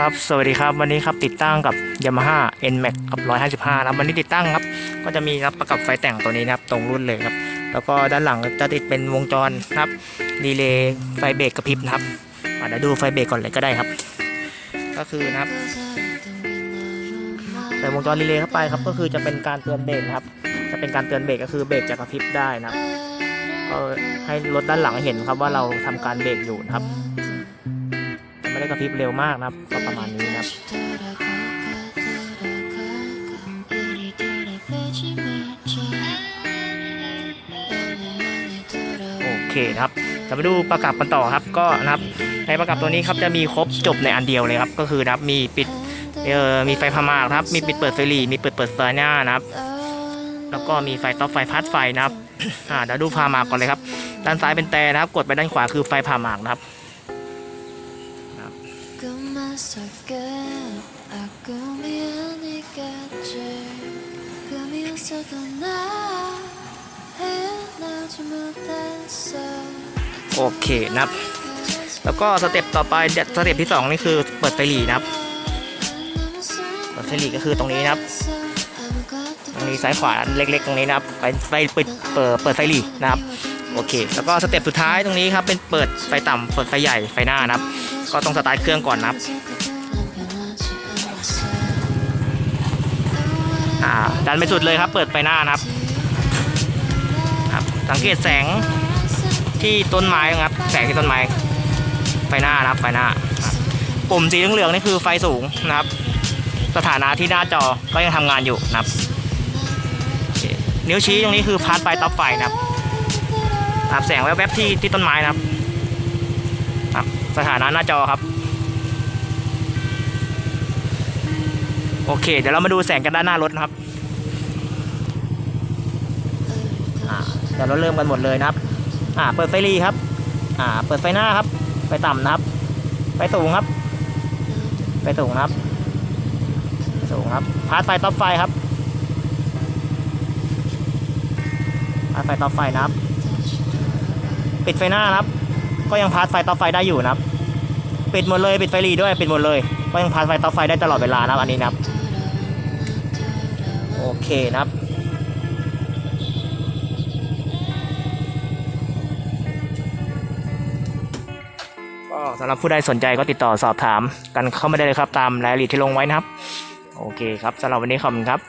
ครับ สวัสดีครับ วันนี้ครับติดตั้งกับ Yamaha NMAX กับ 155นะครับวันนี้ติดตั้งครับ ก็จะมีครับประกับไฟแต่งตัวนี้นะครับ ตรงรุ่นเลยครับ แล้วก็ด้านหลังจะติดเป็นวงจรครับ ดีเลย์ไฟเบรกกระพริบนะครับอะเดี๋ยวดูไฟเบรกก่อนเลยก็ได้ครับ ก็คือนะครับใส่วงจรรีเลย์เข้าไปครับ ก็คือจะเป็นการเตือนเบรกครับ จะเป็นการเตือนเบรกก็คือเบรกจะกระพริบได้นะครับก็ให้รถด้านหลังเห็นครับว่าเราทำการเบรกอยู่นะครับ ไม่ได้กระพริบเร็วมากนะครับก็ประมาณนี้นะครับโอเคนะครับจะมาดูประกับกันต่อครับก็นะครับในประกับตัวนี้ครับจะมีครบจบในอันเดียวเลยครับก็คือนะครับมีปิดเอ่อมีไฟพามาครับมีปิดเปิดไฟหลีมีเปิดเปิดไฟหน้านะครับ แล้วก็มีไฟต๊อปไฟพัดไฟนะครับอ่าเดี๋ยวดูพามากก่อนเลยครับด้านซ้ายเป็นแต่นะครับ กดไปด้านขวาคือไฟพามากนะครับ 그만 살게 아꿈이 아니겠지 꿈이었어도 나 헤어나지 못했어 โอเคนะครับ แล้วก็สเต็ปต่อไปเดี๋ยวสเต็ปที่สองนี่คือเปิดไฟหลีนะครับ เปิดไฟหลีก็คือตรงนี้นะครับ ตรงนี้ซ้ายขวาเล็กๆ ตรงนี้นะครับเป็นไฟปิดเปิดเปิดไฟหลีนะครับ โอเค แล้วก็สเต็ปสุดท้ายตรงนี้ครับเป็นเปิดไฟต่ำเปิดไฟใหญ่ไฟหน้านะครับ ก็ต้องสตาร์ทเครื่องก่อนนะครับอ่าดันไปสุดเลยครับ เปิดไฟหน้านะครับครับ สังเกตแสงที่ต้นไม้นะครับ แสงที่ต้นไม้ไฟหน้านะครับไฟหน้าปุ่มสีเหลืองๆนี่คือไฟสูงนะครับ สถานะที่หน้าจอก็ยังทำงานอยู่นะครับเนิ้วชี้ตรงนี้คือพาร์ทไฟต็อปไฟนะครับนะครับแสงแวบๆที่ที่ต้นไม้นะครับครับ สถานะหน้าจอครับ โอเค เดี๋ยวเรามาดูแสงกันด้านหน้ารถนะครับเดี๋ยวเราเริ่มกันหมดเลยนะครับ อ่า เปิดไฟรีครับ อ่า เปิดไฟหน้าครับ ไฟต่ำนะครับ ไฟสูงครับ ไฟสูงครับไฟสูงครับ พาร์ทไฟท็อปไฟครับ พาร์ทไฟท็อปไฟนะครับ ปิดไฟหน้านะครับ ก็ยังพาร์ทไฟท็อไฟได้อยู่นะครับ ปิดหมดเลยปิดไฟรีด้วยปิดหมดเลย ก็ยังพาร์ทไฟท็อไฟได้ตลอดเวลานะครับอันนี้นะครับ โอเคนะครับก็สำหรับผู้ใดสนใจก็ติดต่อสอบถามกันเข้ามาได้เลยครับตามรายละเอียดที่ลงไว้นะครับ โอเคครับสำหรับวันนี้ขอบคุณครับ